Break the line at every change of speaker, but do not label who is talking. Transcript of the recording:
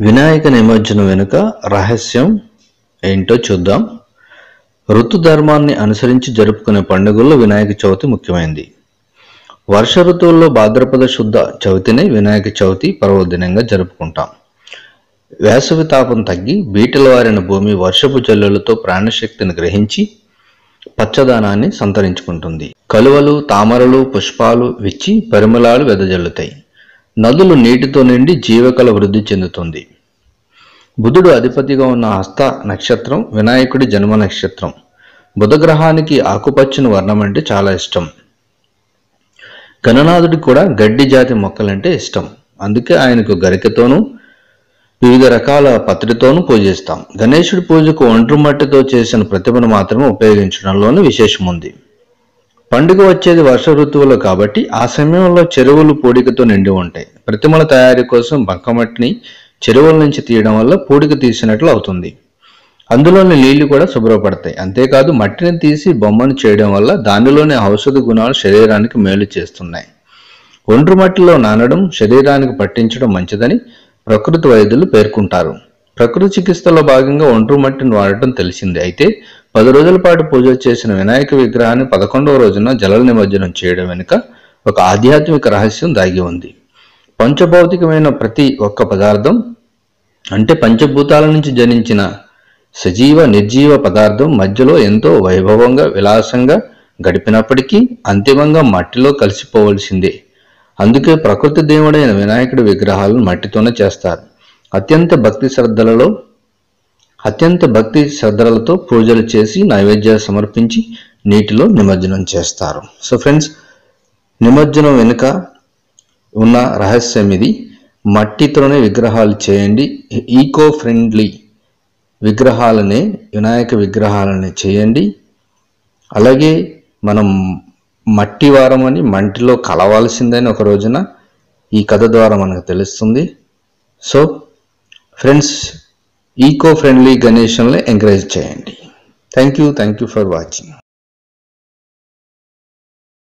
వినాయక నిమజ్జనం వెనుక రహస్యం ఏంటో చూద్దాం. ఋతు ధర్మాన్ని అనుసరించి జరుపుకునే పండుగల్లో వినాయక చవితి ముఖ్యమైనది వర్ష ఋతువుల్లో భాద్రపద శుద్ధ చవితిని వినాయక చవితి పర్వదినంగా జరుపుకుంటాం. వేసవి తాపం తగ్గి బీటలవారిన భూమి వర్షపు జల్లులతో ప్రాణశక్తిని గ్రహించి పచ్చదనాన్ని సంతరించుకుంటుంది. కలువలు తామరలు పుష్పాలు విచ్చి పరిమళాలు వెదజల్లుతాయి. నదులు నీటితో నిండి జీవకళ వృద్ధి చెందుతుంది. బుధుడు అధిపతిగా ఉన్న హస్త నక్షత్రం వినాయకుడి జన్మ నక్షత్రం. బుధగ్రహానికి ఆకుపచ్చని వర్ణం అంటే చాలా ఇష్టం. గణనాథుడికి కూడా గడ్డి జాతి మొక్కలంటే ఇష్టం. అందుకే ఆయనకు గరికతోనూ వివిధ రకాల పత్రితోనూ పూజిస్తాం గణేశుడి పూజకు ఒండ్రు మట్టితో చేసిన ప్రతిమను మాత్రమే ఉపయోగించడంలోనూ విశేషం ఉంది పండుగ వచ్చేది వర్ష ఋతువులో కాబట్టి ఆ సమయంలో చెరువులు పూడికతో నిండి ఉంటాయి. ప్రతిమల తయారీ కోసం బంకమట్టిని చెరువుల నుంచి తీయడం వల్ల పూడిక తీసినట్లు అవుతుంది. అందులోని నీళ్ళు కూడా శుభ్రపడతాయి. అంతేకాదు మట్టిని తీసి బొమ్మను చేయడం వల్ల దానిలోని ఔషధ గుణాలు శరీరానికి మేలు చేస్తున్నాయి. ఒండ్రు మట్టిలో నానడం శరీరానికి పట్టించడం మంచిదని ప్రకృతి వైద్యులు పేర్కొంటారు. ప్రకృతి చికిత్సలో భాగంగా ఒండ్రు మట్టిని వాడటం తెలిసింది. అయితే పది రోజుల పాటు పూజ చేసిన వినాయక విగ్రహాన్ని పదకొండవ రోజున జల నిమజ్జనం చేయడం వెనుక ఒక ఆధ్యాత్మిక రహస్యం దాగి ఉంది. పంచభౌతికమైన ప్రతి ఒక్క పదార్థం అంటే పంచభూతాల నుంచి జనించిన సజీవ నిర్జీవ పదార్థం మధ్యలో ఎంతో వైభవంగా విలాసంగా గడిపినప్పటికీ అంతిమంగా మట్టిలో కలిసిపోవలసిందే. అందుకే ప్రకృతి దేవుడైన వినాయకుడి విగ్రహాలను మట్టితోనే చేస్తారు. అత్యంత భక్తి శ్రద్ధలలో అత్యంత భక్తి శ్రద్ధలతో పూజలు చేసి నైవేద్యాలు సమర్పించి నీటిలో నిమజ్జనం చేస్తారు. సో ఫ్రెండ్స్ నిమజ్జనం వెనుక ఉన్న రహస్యం ఇది. మట్టితోనే విగ్రహాలు చేయండి. ఈకో ఫ్రెండ్లీ విగ్రహాలనే వినాయక విగ్రహాలని చేయండి. అలాగే మనం మట్టి వారం అని మంటిలో కలవాల్సిందని ఒక రోజున ఈ కథ ద్వారా మనకు తెలుస్తుంది. So friends eco friendly గణేషన్లో encourage చేయండి thank you thank you for watching